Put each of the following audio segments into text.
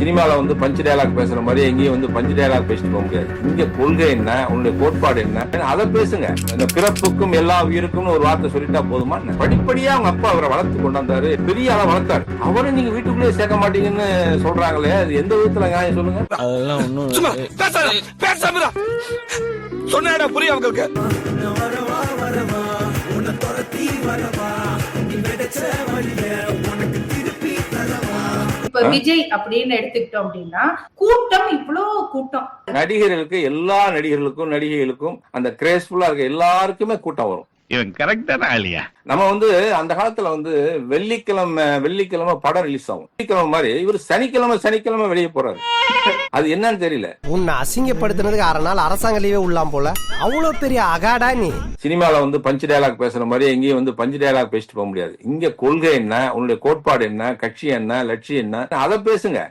சினிமால வந்து பஞ்சு டயலாக் பேசுற மாதிரி எங்கேயும் வந்து பஞ்சு டயலாக் பேசிட்டு போக முடியாது. இங்க கொள்கை என்ன? உன்னுடைய கோட்பாடு என்ன? அதை பேசுங்க. இந்த பிறப்புக்கும் எல்லா உயிருக்கும் ஒரு வார்த்தை சொல்லிட்டா போதுமா என்ன? படிப்படியா அவங்க அப்பா அவரை வளர்த்து கொண்டாந்தாரு பெரிய ஆளா வளர்த்தாரு. அவரை நீங்க வீட்டுக்குள்ளேயே சேர்க்க மாட்டீங்கன்னு சொல்றாங்களே அது எந்த விதத்துல நியாயம் சொல்லுங்க? அதெல்லாம் ஒண்ணும் சும்மா பேசாத பேசாம சொன்னா புரியும் அவங்களுக்கு இப்ப விஜய் அப்படின்னு எடுத்துக்கிட்டோம் அப்படின்னா கூட்டம் இவ்வளோ கூட்டம். நடிகர்களுக்கு எல்லா நடிகர்களுக்கும் நடிகைகளுக்கும் அந்த கிரேஸ்ஃபுல்லா இருக்க எல்லாருக்குமே கூட்டம் வரும். இவன் கரெக்டான ஆளியா? நம்ம வந்து அந்த காலத்துல வந்து வெள்ளிக்கிழமை வெள்ளிக்கிழமை படம் ரிலீஸ் ஆகும். வெள்ளிக்கிழமை மாதிரி இவர் சனிக்கிழமை சனிக்கிழமை வெளியே போறாரு. அது என்னன்னு தெரியல. உன்னை அசிங்கப்படுத்தினதுக்கு அரை நாள் அரசாங்க லீவே உள்ளாம் போல. அவ்வளவு பெரிய அகாடா நீ. சினிமால வந்து பஞ்சு டயலாக் பேசுற மாதிரி எங்கேயும் வந்து பஞ்சு டயலாக் பேசிட்டு போக முடியாது. இங்க கொள்கை என்ன? உன்னுடைய கோட்பாடு என்ன? கட்சி என்ன? லட்சியம் என்ன? அதை பேசுங்க.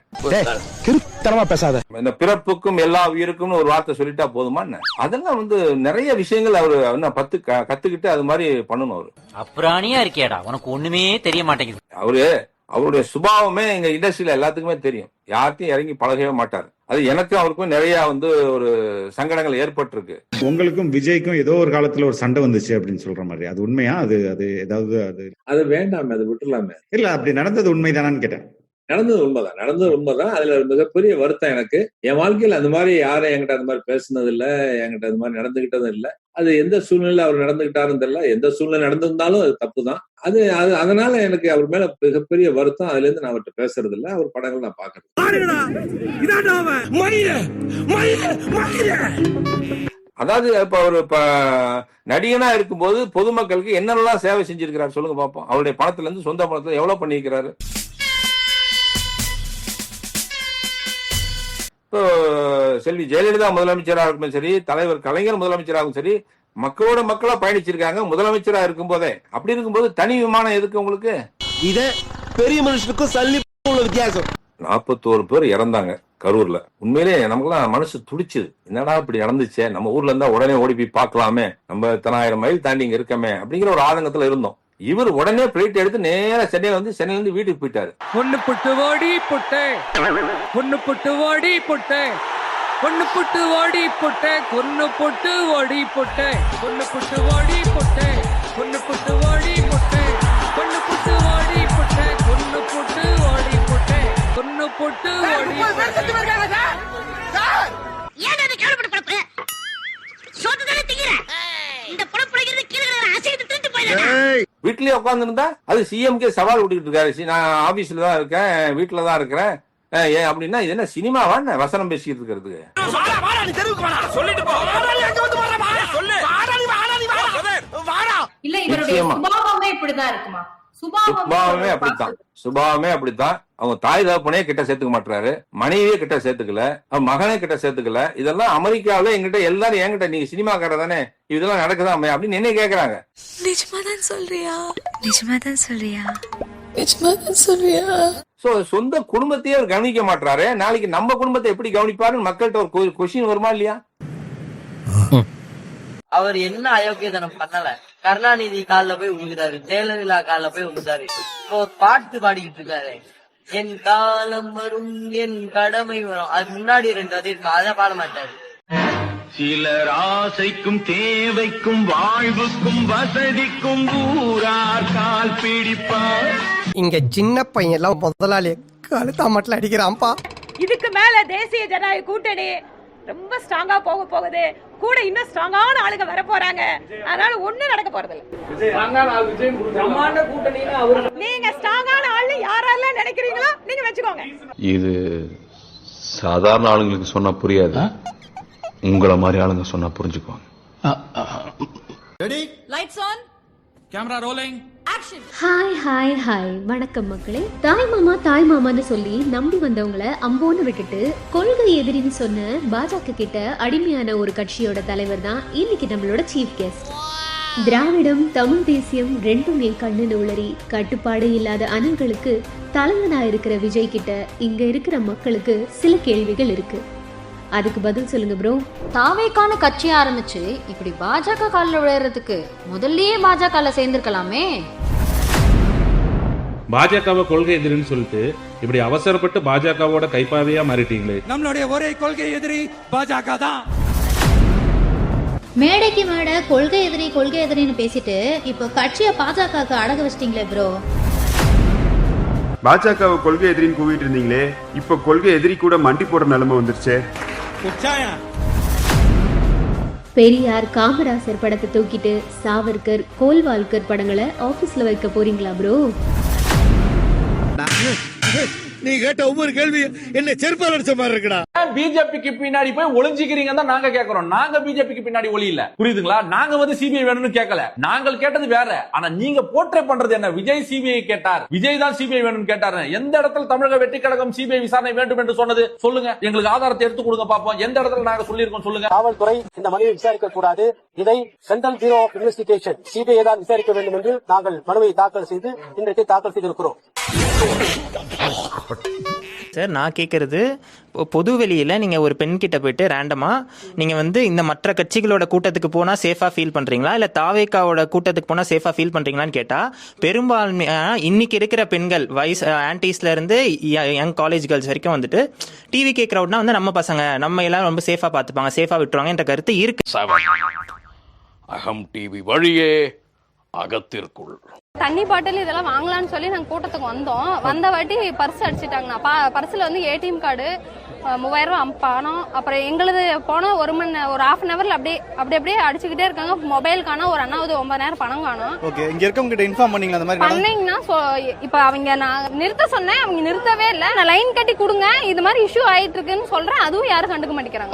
கிருத்தனமா பேசாத. இந்த பிறப்புக்கும் எல்லா உயிருக்கும் ஒரு வார்த்தை சொல்லிட்டா போதுமா என்ன? அதெல்லாம் வந்து நிறைய விஷயங்கள் அவரு என்ன பத்து க- கத்துக்கிட்டு அது மாதிரி பண்ணணும் அவரு. அப்புறாணியா இருக்கியாடா? உனக்கு ஒண்ணுமே தெரிய மாட்டேங்குது. அவரு அவருடைய சுபாவமே எங்க இண்டஸ்ட்ரியில எல்லாத்துக்குமே தெரியும். யார்ட்டையும் இறங்கி பழகவே மாட்டார். அது எனக்கும் அவருக்கும் நிறைய வந்து ஒரு சங்கடங்கள் ஏற்பட்டிருக்கு. உங்களுக்கும் விஜய்க்கும் ஏதோ ஒரு காலத்துல ஒரு சண்டை வந்துச்சு அப்படின்னு சொல்ற மாதிரி. அது உண்மையா? அது அது ஏதாவது அது அது வேண்டாமே அது விட்டுலாமே இல்ல அப்படி நடந்தது உண்மைதானான்னு கேட்டேன். நடந்தது உண்மைதான். நடந்தது உண்மைதான். அதுல ஒரு மிகப்பெரிய வருத்தம் எனக்கு. என் வாழ்க்கையில அந்த மாதிரி யாரும் என்கிட்ட அந்த மாதிரி பேசுனது இல்ல என்கிட்ட அந்த மாதிரி நடந்துகிட்டதும் இல்ல. அது எந்த சூழ்நிலை அவர் நடந்துகிட்டாருன்னு தெரியல. எந்த சூழ்நிலை நடந்திருந்தாலும் அது தப்பு தான் அது அது அதனால எனக்கு அவர் மேல மிகப்பெரிய வருத்தம். அதுல இருந்து நான் அவர்கிட்ட பேசுறது இல்ல அவர் படங்கள் நான் மயில. அதாவது இப்ப அவர் இப்ப நடிகனா இருக்கும்போது பொதுமக்களுக்கு என்னென்னலாம் சேவை செஞ்சிருக்கிறார் சொல்லுங்க பாப்போம். அவருடைய பணத்துல இருந்து சொந்த பணத்துல எவ்வளவு பண்ணியிருக்கிறாரு? இப்போ செல்வி ஜெயலலிதா முதலமைச்சராக இருக்கும் சரி தலைவர் கலைஞர் முதலமைச்சராகவும் சரி மக்களோட மக்களா பயணிச்சிருக்காங்க முதலமைச்சரா இருக்கும் போதே அப்படி இருக்கும்போது தனி விமானம் எதுக்கு உங்களுக்கு? இத பெரிய மனுஷனுக்கும் சல்லி உள்ள வித்தியாசம். நாற்பத்தோரு பேர் இறந்தாங்க கரூர்ல. உண்மையிலே நமக்கெல்லாம் மனசு துடிச்சுது. என்னடா இப்படி நடந்துச்சே? நம்ம ஊர்ல இருந்தா உடனே ஓடி போய் பார்க்கலாமே. நம்ம இத்தனாயிரம் மைல் தாண்டி இங்க இருக்கமே அப்படிங்கிற ஒரு ஆதங்கத்துல இருந்தோம். இவர் உடனே பிளைட் எடுத்து நேரா சென்னையில வந்து சென்னையில இருந்து வீட்டுக்கு போயிட்டாரு. பொண்ணு புட்டு ஓடி புட்டே. பொண்ணு புட்டு ஓடி புட்டே. பொண்ணு புட்டு ஓடி புட்டே. கொன்னு புட்டு ஓடி புட்டே. பொண்ணு புட்டு ஓடி புட்டே. பொண்ணு புட்டு ஓடி புட்டே. பொண்ணு புட்டு ஓடி புட்டே. கொன்னு புட்டு ஓடி புட்டே. கொன்னு புட்டு ஓடி வீட்லயே உட்காந்துருந்தா அது சிஎம் கே சவால் விட்டுக்கிட்டு இருக்காரு. நான் ஆபீஸ்ல தான் இருக்கேன் வீட்டுல தான் இருக்கிறேன். ஏன் அப்படின்னா இது என்ன சினிமாவா வசனம் பேசிட்டு இருக்கிறதுக்கு. இப்படிதான் இருக்குமா? சுபாவமே அப்படித்தான். சுபாவமே அப்படித்தான். அவங்க தாய் தகப்பனே கிட்ட சேர்த்துக்க மாட்டாரு மனைவியே கிட்ட சேர்த்துக்கல. அவன் மகனே கிட்ட சேர்த்துக்கல. இதெல்லாம் அமெரிக்காவில எங்கிட்ட எல்லாரும் என்கிட்ட நீங்க சினிமாக்காரர் தானே? இதெல்லாம் நடக்குதாமே அப்படின்னு என்ன கேக்குறாங்க. நிஜமாதான் சொல்றியா? நிஜமாதான் சொல்றியா? நிஜமாதான் சொல்றியா? சோ சொந்த குடும்பத்தையே அவர் கவனிக்க மாட்டாரு நாளைக்கு நம்ம குடும்பத்தை எப்படி கவனிப்பாருன்னு மக்கள்கிட்ட ஒரு கொஸ்டின் வருமா இல்லையா? அவர் என்ன அயோக்கியத்தனம் பண்ணல? கருணாநிதி கால்ல போய் விழுகிறாரு ஜெயலலிதா கால்ல போய் விழுகிறாரு இப்போ பாட்டு பாடிக்கிட்டு இருக்காரு. என் காலம் வரும் என் கடமை வரும். அது முன்னாடி ரெண்டு அது இருக்கும். அதை பாட மாட்டாரு. சிலர் ஆசைக்கும் தேவைக்கும் வாழ்வுக்கும் வசதிக்கும் ஊரார் கால் பிடிப்பார். இங்க சின்ன பையன் எல்லாம் முதலாளி கழுத்தா மட்டும் அடிக்கிறான்ப்பா. இதுக்கு மேல தேசிய ஜனநாயக கூட்டணி ரொம்ப ஸ்ட்ராங்கா போக போகுது. கூட இன்னும் ஸ்ட்ராங்கான ஆளுங்க வர போறாங்க அதனால ஒண்ணு நடக்க போறது இல்ல. நீங்க ஸ்ட்ராங்கான ஆளு யாரெல்லாம் நினைக்கிறீங்களோ நீங்க வச்சுக்கோங்க. இது சாதாரண ஆளுங்களுக்கு சொன்னா புரியாது. உங்கள மாதிரி ஆளுங்க சொன்னா புரிஞ்சுக்குவாங்க. Lights on camera rolling hi hi hi வணக்கம் மக்களே. தாய் மாமா தாய் மாமான்னு சொல்லி நம்பி வந்தவங்கள அம்போன்னு விட்டுட்டு கொள்கை எதிரின்னு சொன்ன பாஜக கிட்ட அடிமையான ஒரு கட்சியோட தலைவர் தான் இன்னைக்கு நம்மளோட சீஃப் கெஸ்ட் திராவிடம் தமிழ் தேசியம் ரெண்டும் என் கண்ணுன்னு உளறி கட்டுப்பாடு இல்லாத அணுகளுக்கு தலைவனா இருக்கிற விஜய் கிட்ட இங்க இருக்கிற மக்களுக்கு சில கேள்விகள் இருக்கு. அதுக்கு பதில் சொல்லுங்க ப்ரோ தாவேக்கான கட்சி ஆரம்பிச்சு இப்படி பாஜக காலில் விளையாடுறதுக்கு முதல்லயே பாஜக சேர்ந்திருக்கலாமே. பாஜகவை கொள்கை எதிரின்னு சொல்லிட்டு இப்படி அவசரப்பட்டு பாஜகவோட கைப்பாவையா மாறிட்டீங்களே. நம்மளுடைய ஒரே கொள்கை எதிரி பாஜக தான். மேடைக்கு மேடை கொள்கை எதிரி கொள்கை எதிரின்னு பேசிட்டு இப்போ கட்சியை பாஜகவுக்கு அடக வச்சிட்டீங்களே ப்ரோ பாஜகவை கொள்கை எதிரின்னு கூவிட்டு இருந்தீங்களே இப்ப கொள்கை எதிரி கூட மண்டி போடுற நிலைமை வந்துருச்சே. பெரியார் காமராசர் படத்தை தூக்கிட்டு சாவர்கர் கோல்வால்கர் படங்களை ஆபீஸ்ல வைக்க போறீங்களா ப்ரோ நீ கேட்ட ஒவ்வொரு கேள்வி என்ன செருப்பால் அடிச்ச மாதிரி இருக்குடா. பிஜேபிக்கு பின்னாடி போய் ஒளிஞ்சிக்கிறீங்க தான் நாங்க கேக்குறோம். நாங்க பிஜேபிக்கு பின்னாடி ஒளி இல்ல. புரியுதுங்களா? நாங்க வந்து சிபிஐ வேணும்னு கேட்கல நாங்கள் கேட்டது வேற. ஆனா நீங்க போர்ட்ரே பண்றது என்ன? விஜய் சிபிஐ கேட்டார். விஜய் தான் சிபிஐ வேணும்னு கேட்டாரு எந்த இடத்துல தமிழக வெற்றி கழகம் சிபிஐ விசாரணை வேண்டும் என்று சொன்னது? சொல்லுங்க. எங்களுக்கு ஆதாரத்தை எடுத்து கொடுங்க பாப்போம் எந்த இடத்துல நாங்க சொல்லியிருக்கோம் சொல்லுங்க. காவல்துறை இந்த மனுவை விசாரிக்க கூடாது. இதை Central Bureau of Investigation CBI தான் விசாரிக்க வேண்டும் என்று நாங்கள் மனுவை தாக்கல் செய்து இன்றைக்கு தாக்கல் செய்திருக்கிறோம். சார் நான் கேட்கறது பொது வெளியில நீங்க ஒரு பெண் கிட்ட போயிட்டு ரேண்டமா நீங்க வந்து இந்த மற்ற கட்சிகளோட கூட்டத்துக்கு போனா சேஃபா ஃபீல் பண்றீங்களா? இல்ல தாவேக்காவோட கூட்டத்துக்கு போனா சேஃபா ஃபீல் பண்றீங்களான்னு கேட்டா பெரும்பான்மையா இன்னைக்கு இருக்கிற பெண்கள் வயசு ஆன்டிஸ்ல இருந்து யங் காலேஜ் கேர்ள்ஸ் வரைக்கும் வந்துட்டு டிவி கே கிரௌட்னா வந்து நம்ம பசங்க நம்ம எல்லாரும் ரொம்ப சேஃபா பார்த்துப்பாங்க சேஃபா விட்டுருவாங்க என்ற கருத்து இருக்கு. அகம் டிவி வழியே அகத்திற்குள். தண்ணி பாட்டில் இதெல்லாம் வாங்கலாம்னு சொல்லி நாங்க கூட்டத்துக்கு வந்தோம். வந்த வாட்டி பர்ஸ் அடிச்சிட்டாங்கண்ணா. பர்ஸ்ல வந்து ஏடிஎம் கார்டு மூவாயிரம் ரூபாய் பணம் அப்புறம் எங்களுது போன ஒரு மணி ஒரு ஹாஃப் அன் ஹவர்ல அப்படியே அப்படி அப்படியே அடிச்சுக்கிட்டே இருக்காங்க. மொபைல் காணோம் ஒரு அண்ணாவது ஒன்பதாயிரம் பணம் காணும் ஓகே இங்க இருக்கவங்க கிட்ட இன்ஃபார்ம் பண்ணீங்களா அந்த மாதிரி பண்ணீங்கன்னா இப்ப அவங்க நான் நிறுத்த சொன்னேன். அவங்க நிறுத்தவே இல்ல. நான் லைன் கட்டி கொடுங்க. இது மாதிரி இஷ்யூ ஆயிட்டு இருக்குன்னு சொல்றேன். அதுவும் யாரும் கண்டுக்க மாட்டேங்கிறாங்க.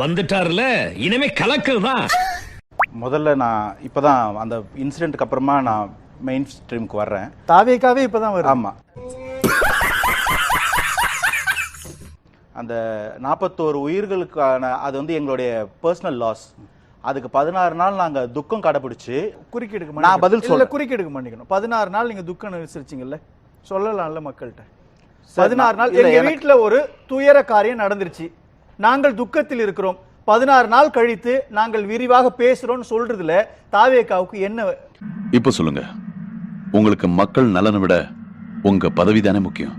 வந்துட்டாருல இனிமே கலக்கல் தான். முதல்ல நான் இப்பதான் அந்த இன்சிடென்ட்க்கு அப்புறமா நான் மெயின் ஸ்ட்ரீமுக்கு வர்றேன். தாவேக்காவே இப்பதான் வரும் ஆமா. அந்த நாற்பத்தோரு உயிர்களுக்கான அது வந்து எங்களுடைய பர்சனல் லாஸ் அதுக்கு பதினாறு நாள் நாங்க துக்கம் கடைபிடிச்சு குறுக்கெடுக்க நான் பதில் சொல்ல குறுக்கெடுக்க மாட்டேங்கணும் பதினாறு நாள் நீங்க துக்கம் அனுசரிச்சீங்கல்ல? சொல்லலாம்ல மக்கள்கிட்ட. பதினாறு நாள் எங்க வீட்டுல ஒரு துயர காரியம் நடந்துருச்சு. நாங்கள் துக்கத்தில் இருக்கிறோம். பதினாறு நாள் கழித்து நாங்கள் விரிவாக பேசுறோம்னு சொல்றதுல தாவேக்காவுக்கு என்ன? இப்ப சொல்லுங்க. உங்களுக்கு மக்கள் நலனை விட உங்க பதவி தானே முக்கியம்.